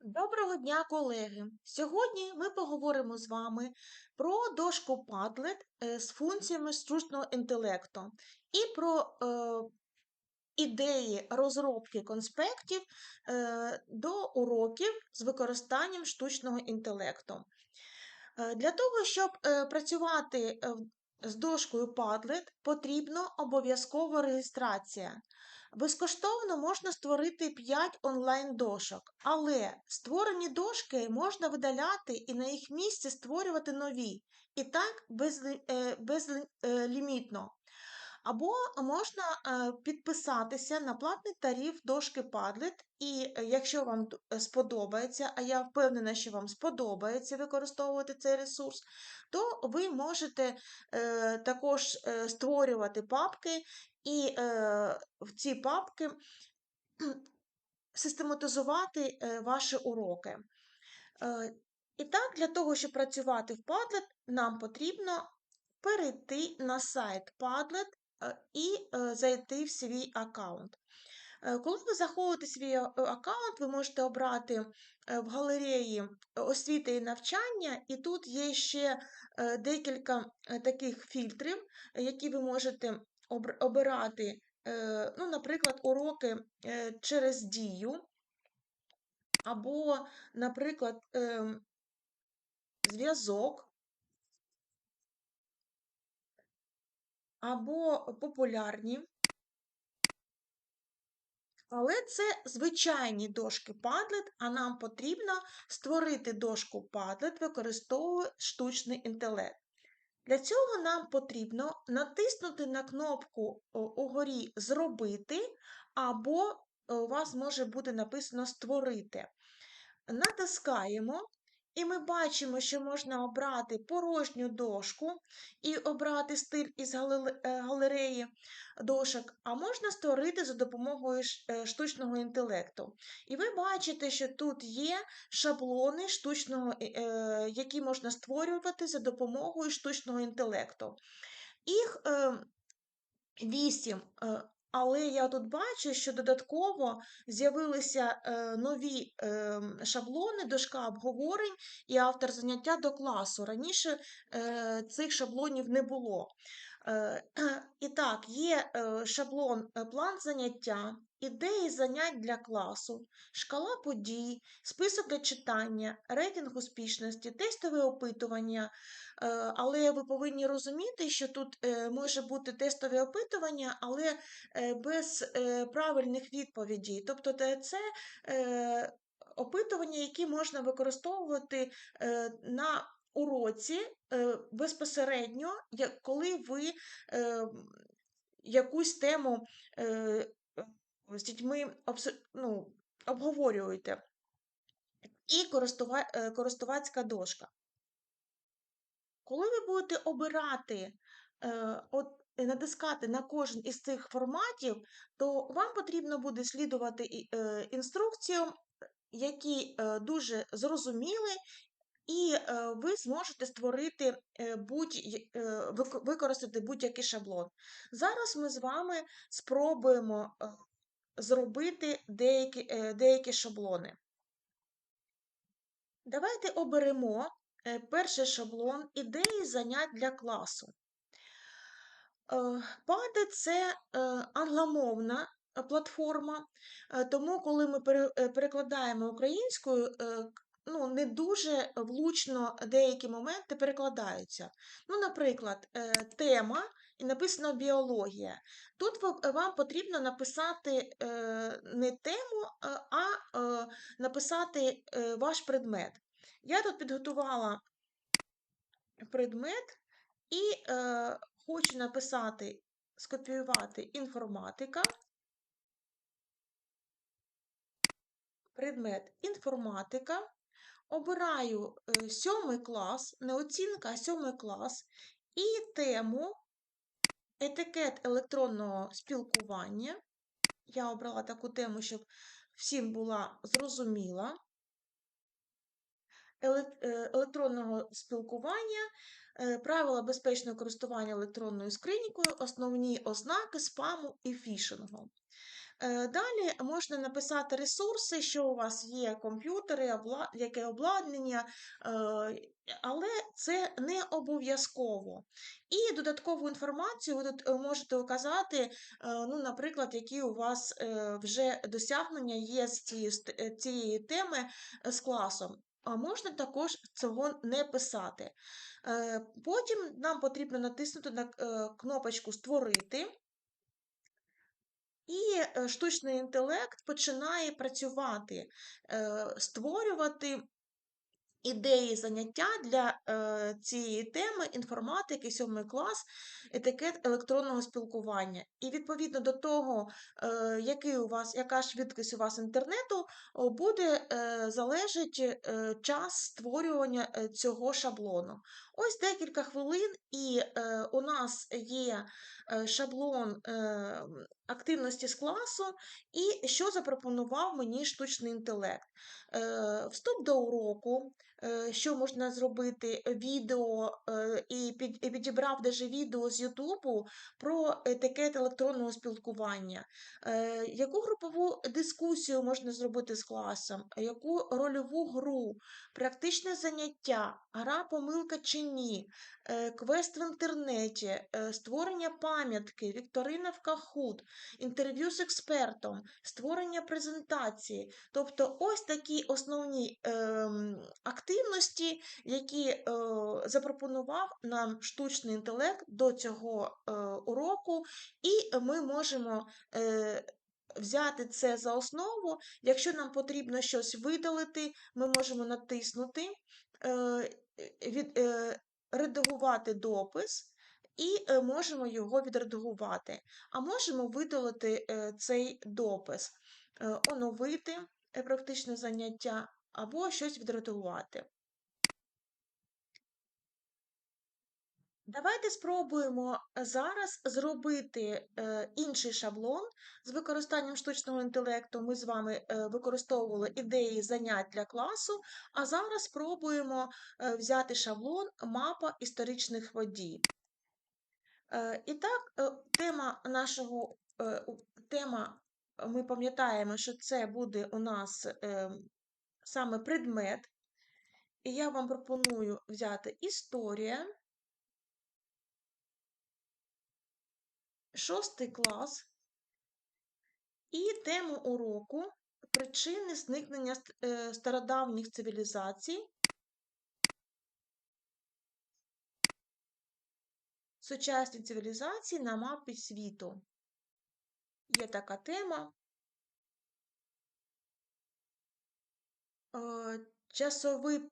Доброго дня, колеги! Сьогодні ми поговоримо з вами про дошку Padlet е, з функціями штучного інтелекту і про е, ідеї розробки конспектів е, до уроків з використанням штучного інтелекту. Е, Для того, щоб е, працювати з дошкою Padlet, потрібно обов'язково реєстрація. Безкоштовно можна створити 5 онлайн-дошок, але створені дошки можна видаляти і на їх місці створювати нові, і так безли- е, безлімітно. Або можна е, підписатися на платний тариф дошки Padlet, і е, якщо вам е, сподобається, а я впевнена, що вам сподобається використовувати цей ресурс, то ви можете також створювати папки. І в ці папки систематизувати ваші уроки. І так, для того, щоб працювати в Padlet, нам потрібно перейти на сайт Padlet і е, зайти в свій аккаунт. Е, Коли ви заходите в свій аккаунт, ви можете обрати в галереї освіти і навчання, і тут є ще декілька таких фільтрів, які ви можете обирати, ну, наприклад, уроки через дію, або, наприклад, зв'язок, або популярні. Але це звичайні дошки Padlet, а нам потрібно створити дошку Padlet, використовуючи штучний інтелект. Для цього нам потрібно натиснути на кнопку о, угорі Зробити, або е, у вас може бути написано Створити. Натискаємо, і ми бачимо, що можна обрати порожню дошку і обрати стиль із е, галереї дошок, а можна створити за допомогою е, штучного інтелекту. І ви бачите, що тут є шаблони штучного, е, які можна створювати за допомогою штучного інтелекту. Їх е, вісім. Але я тут бачу, що додатково з'явилися е, нові е, шаблони, дошка обговорень і автор заняття до класу. Раніше е, цих шаблонів не було. Е, І так, є е, шаблон е, план заняття, ідеї занять для класу, шкала подій, список для читання, рейтинг успішності, тестове опитування. Але ви повинні розуміти, що тут може бути тестове опитування, але без правильних відповідей. Тобто це опитування, які можна використовувати на уроці е, безпосередньо, коли ви е, якусь тему е, з дітьми ну, обговорюєте. І користувацька дошка. Коли ви будете обирати, натискати на кожен із цих форматів, то вам потрібно буде слідувати інструкціям, які дуже зрозуміли, і е, ви зможете створити е, будь, е, використати будь-який шаблон. Зараз ми з вами спробуємо зробити деякі, деякі шаблони. Давайте оберемо перший шаблон ідеї занять для класу. Паде це англомовна платформа, тому коли ми перекладаємо українською, ну, не дуже влучно деякі моменти перекладаються. Ну, наприклад, е, тема і написано біологія. Тут вам потрібно написати е, не тему, е, а е, написати е, ваш предмет. Я тут підготувала предмет і е, хочу написати, скопіювати інформатика, предмет інформатика, обираю е, сьомий клас, не оцінка, а сьомий клас, і тему етикет електронного спілкування. Я обрала таку тему, щоб всім була зрозуміла. е, електронного спілкування, е, правила безпечного користування електронною скринькою, основні ознаки спаму і фішингу. Е, Далі можна написати ресурси, що у вас є комп'ютери, яке обладнання, е, але це не обов'язково. І додаткову інформацію ви тут е, можете указати, ну, наприклад, які у вас вже досягнення є з цієї, теми з класом. А можна також цього не писати. Потім нам потрібно натиснути на кнопочку Створити. І е, штучний інтелект починає працювати, е, створювати ідеї заняття для е, цієї теми інформатики, 7 клас, етикет електронного спілкування. І відповідно до того, який у вас, яка швидкість у вас інтернету, буде залежить час створювання цього шаблону. Ось декілька хвилин, і е, у нас є е, шаблон е, активності з класу, і що запропонував мені штучний інтелект. Е, Вступ до уроку, е, що можна зробити, відео е, і під- підібрав даже відео з Ютубу про етикет електронного спілкування, Е, яку групову дискусію можна зробити з класом, яку рольову гру, практичне заняття, гра помилка чи ні, е, квест в інтернеті, е, створення пам'ятки, вікторина в Kahoot, інтерв'ю з експертом, створення презентації. Тобто ось такі основні ем, активності, які е, запропонував нам штучний інтелект до цього уроку, і ми можемо взяти це за основу. Якщо нам потрібно щось видалити, ми можемо натиснути, від, е, редагувати допис. І е, можемо його відредагувати, а можемо видалити е, цей допис, е, оновити е, практичне заняття або щось відредагувати. Давайте спробуємо зараз зробити е, інший шаблон з використанням штучного інтелекту. Ми з вами е, використовували ідеї занять для класу, а зараз спробуємо е, взяти шаблон мапа історичних подій. І так, тема нашого тема, ми пам'ятаємо, що це буде у нас саме предмет, і я вам пропоную взяти історія. Шостий клас і тему уроку причини зникнення е, стародавніх цивілізацій, сучасні цивілізації на мапі світу. Є така тема. Е, Часовий,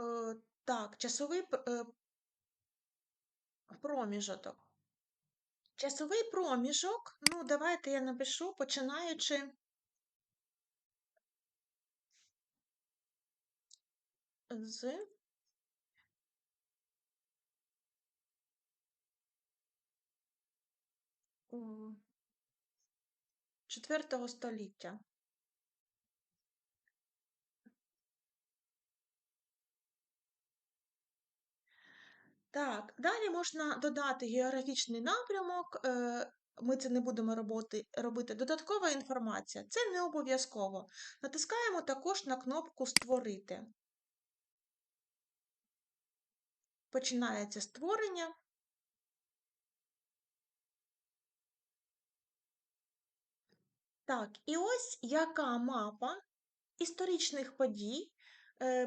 е, так, часовий проміжок. Часовий проміжок, ну, давайте я напишу, починаючи з Четвертого століття. Так, далі можна додати географічний напрямок. е, Ми це не будемо робити, робити. Додаткова інформація. Це не обов'язково. Натискаємо також на кнопку Створити. Починається створення. Так, і ось яка мапа історичних подій,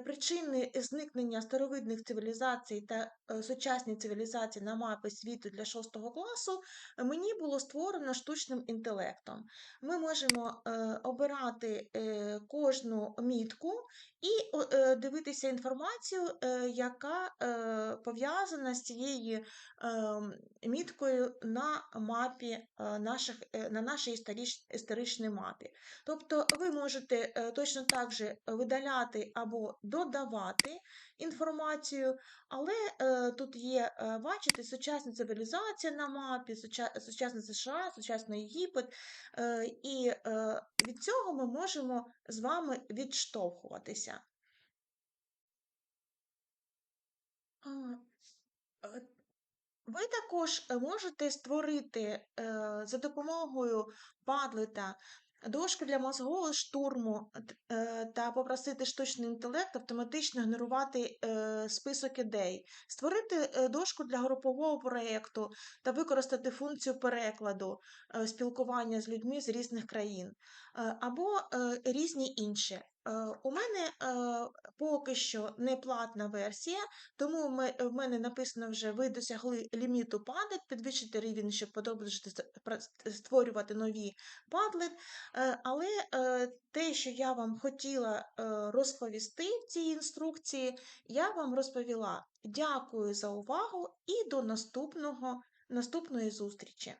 причини зникнення старовидних цивілізацій та е, сучасні цивілізації на мапі світу для 6 класу е, мені було створено штучним інтелектом. Ми можемо е, обирати е, кожну мітку і е, дивитися інформацію, е, яка е, пов'язана з цією ем, міткою на мапі е, наших, е, на нашій історич- історичній мапі. Тобто ви можете е, точно так же видаляти або додавати інформацію, але е, тут є, е, бачите, сучасна цивілізація на мапі, суча- сучасна США, сучасний Єгипет, е, і е, від цього ми можемо з вами відштовхуватися. Е, Ви також можете створити е, за допомогою Padlet дошку для мозгового штурму е, та попросити штучний інтелект автоматично генерувати е, список ідей, створити е, дошку для групового проєкту та використати функцію перекладу е, спілкування з людьми з різних країн, або е, різні інші. Е, У мене е, поки що не платна версія, тому в мене написано вже ви досягли ліміту Padlet, підвищити рівень, щоб пра- створювати нові. Е, Але е, те, що я вам хотіла е, розповісти в цій інструкції, я вам розповіла. Дякую за увагу і до наступного, наступної зустрічі!